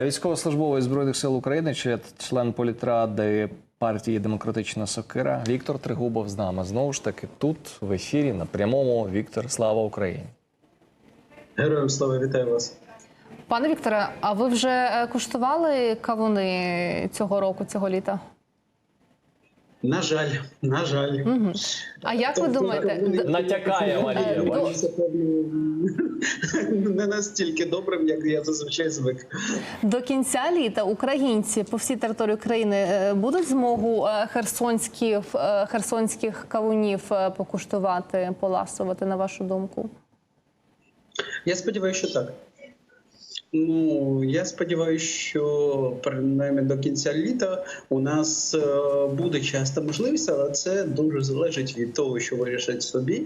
Військовослужбовець збройних сил України, чи член політради партії Демократична Сокира Віктор Тригубов з нами знову ж таки тут в ефірі на прямому. Віктор, слава Україні! Героям слава вітаю вас. Пане Вікторе, а ви вже е, куштували кавуни цього року, цього літа? На жаль, на жаль. Угу. А як ви Тобто, думаєте? Натякає Марія, Е, певно, не настільки добрим, як я зазвичай звик. До кінця літа українці по всій території України е, будуть змогу е, херсонських, херсонських кавунів покуштувати, поласувати, на вашу думку? Я сподіваюся, що так. Ну, я сподіваюся, що принаймні до кінця літа у нас е, буде часто можливість, але це дуже залежить від того, що вирішать собі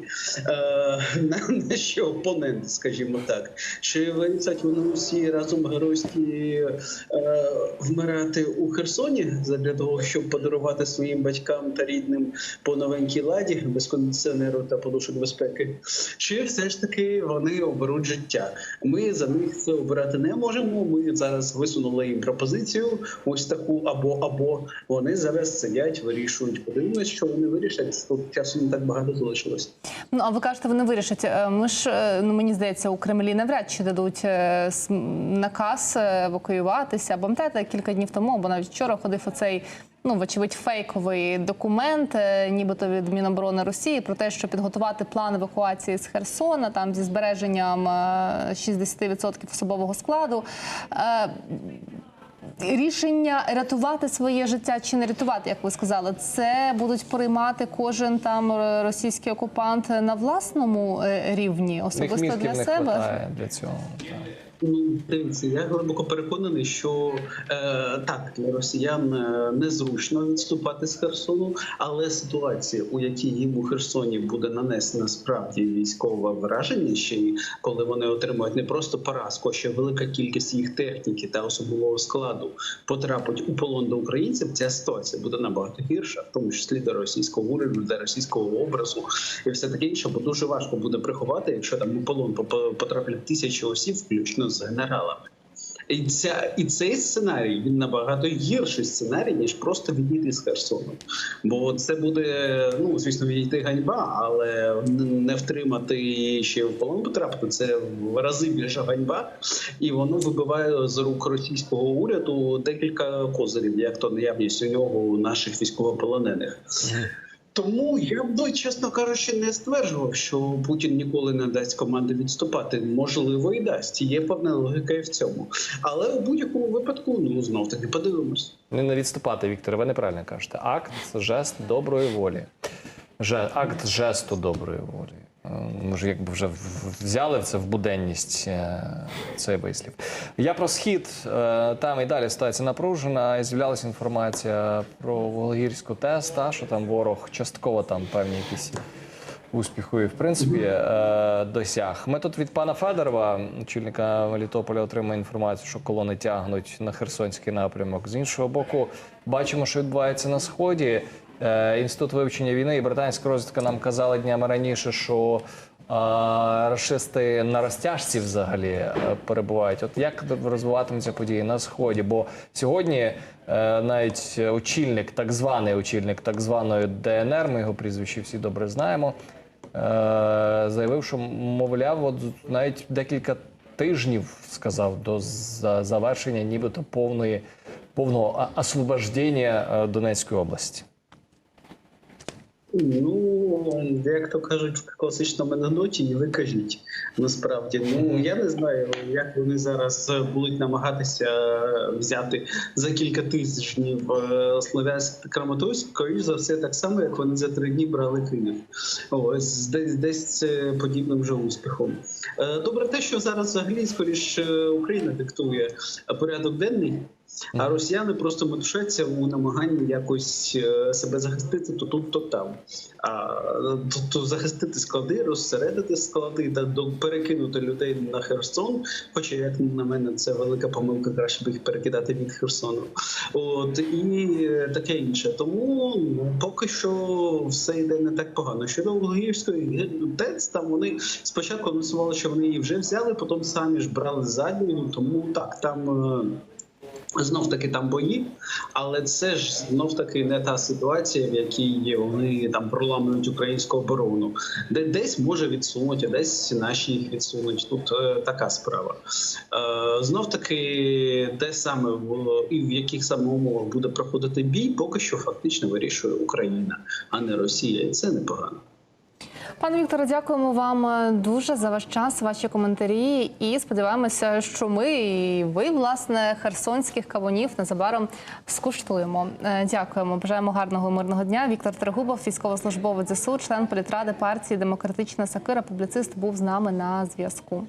е, на, що опонент, скажімо так. Чи вирішать вони всі разом геройські е, вмирати у Херсоні для того, щоб подарувати своїм батькам та рідним по новенькій ладі без кондиціонеру та подушок безпеки? Чи все ж таки вони оберуть життя? Ми за них це обирати не можемо. Ми зараз висунули їм пропозицію, ось таку або або вони зараз сидять, вирішують. Подивимось, що вони вирішать. Тут часу не так багато залишилось. Ну а ви кажете, вони вирішать. Е, Ми ж е, ну мені здається, у Кремлі навряд чи дадуть е, наказ евакуюватися. Бомтета кілька днів тому, або навіть вчора ходив оцей. Ну, вочевидь, фейковий документ, е, нібито від Міноборони Росії, про те, що підготувати план евакуації з Херсона, там зі збереженням е, 60% особового складу. Е, Рішення рятувати своє життя чи не рятувати, як ви сказали, це будуть приймати кожен там е, російський окупант на власному е, рівні, особисто для себе. для цього. так. Дивіться, я глибоко переконаний, що е, так для росіян е, незручно відступати з Херсону, але ситуація, у якій їм у Херсоні буде нанесена справді військове враження, ще й коли вони отримують не просто поразку, а ще велика кількість їх техніки та особового складу потрапить у полон до українців. Ця ситуація буде набагато гірша, в тому числі до російського уряду, до російського образу і все таке інше, бо дуже важко буде приховати, якщо там у полон потраплять тисячі осіб, включно з генералами. І ця і цей сценарій він набагато гірший сценарій, ніж просто відійти з Херсону. Бо це буде ну звісно відійти ганьба, але не втримати ще в полон потрапити. Це в рази більша ганьба, і воно вибиває з рук російського уряду декілька козирів, як то наявність у нього наших військовополонених. Тому я б, ну, чесно кажучи, не стверджував, що Путін ніколи не дасть команди відступати. Можливо, і дасть. Є певна логіка і в цьому. Але у будь-якому випадку, ну знов таки подивимось. Не на відступати, Віктор, ви неправильно кажете. Акт жест доброї волі. Акт жесту доброї волі. Е, Ми ж якби вже взяли це в буденність е, цей вислів. Я про схід е, там і далі ситуація напружена. І з'являлася інформація про Волгірську ТЕС, та, що там ворог частково там певні якісь успіху і в принципі досяг. Ми тут від пана Федорова, очільника Мелітополя, отримали інформацію, що колони тягнуть на Херсонський напрямок. З іншого боку, бачимо, що відбувається на сході. Е, Інститут вивчення війни і британська розвідка нам казали днями раніше, що е, рашисти на розтяжці взагалі е, перебувають. От як розвиватимуться події на сході? Бо сьогодні навіть очільник, так званий очільник так званої ДНР, ми його прізвище всі добре знаємо. Заявив, що мовляв, от навіть декілька тижнів сказав до за- завершення, нібито повної повного освобождення Донецької області. Ну як то кажуть в класичному анекдоті, і ви. Насправді, ну я не знаю, як вони зараз будуть намагатися взяти за кілька тижнів е, Слов'янськ та Краматорськ, скоріш за все, так само, як вони за три дні брали Київ. Ось десь десь подібним вже успіхом. Е, Добре, те, що зараз взагалі скоріш е, Україна диктує порядок денний. А росіяни просто метушаться у намаганні якось е, себе захистити то тут, то там. А то, то захистити склади, розсередити склади та до перекинути людей на Херсон. Хоча, як на мене, це велика помилка, краще б їх перекидати від Херсону. От і е, таке інше. Тому ну, поки що все йде не так погано. Щодо Лугівської ТЕЦ, там вони спочатку анонсували, що вони її вже взяли, потім самі ж брали задню. Тому так там. Знов таки там бої, але це ж знов таки не та ситуація, в якій вони там проламують українську оборону, де десь може відсунуть, а десь наші їх відсунуть. Тут е, така справа. Е, знов таки, де саме в і в яких саме умовах буде проходити бій, поки що фактично вирішує Україна, а не Росія, і це непогано. Пане Вікторе, дякуємо вам е, дуже за ваш час, ваші коментарі. І сподіваємося, що ми і ви, власне, херсонських кавунів незабаром скуштуємо. Е, Дякуємо. Бажаємо гарного мирного дня. Віктор Трегубов, військовослужбовець ЗСУ, член політради партії Демократична Сакира, публіцист, був з нами на зв'язку.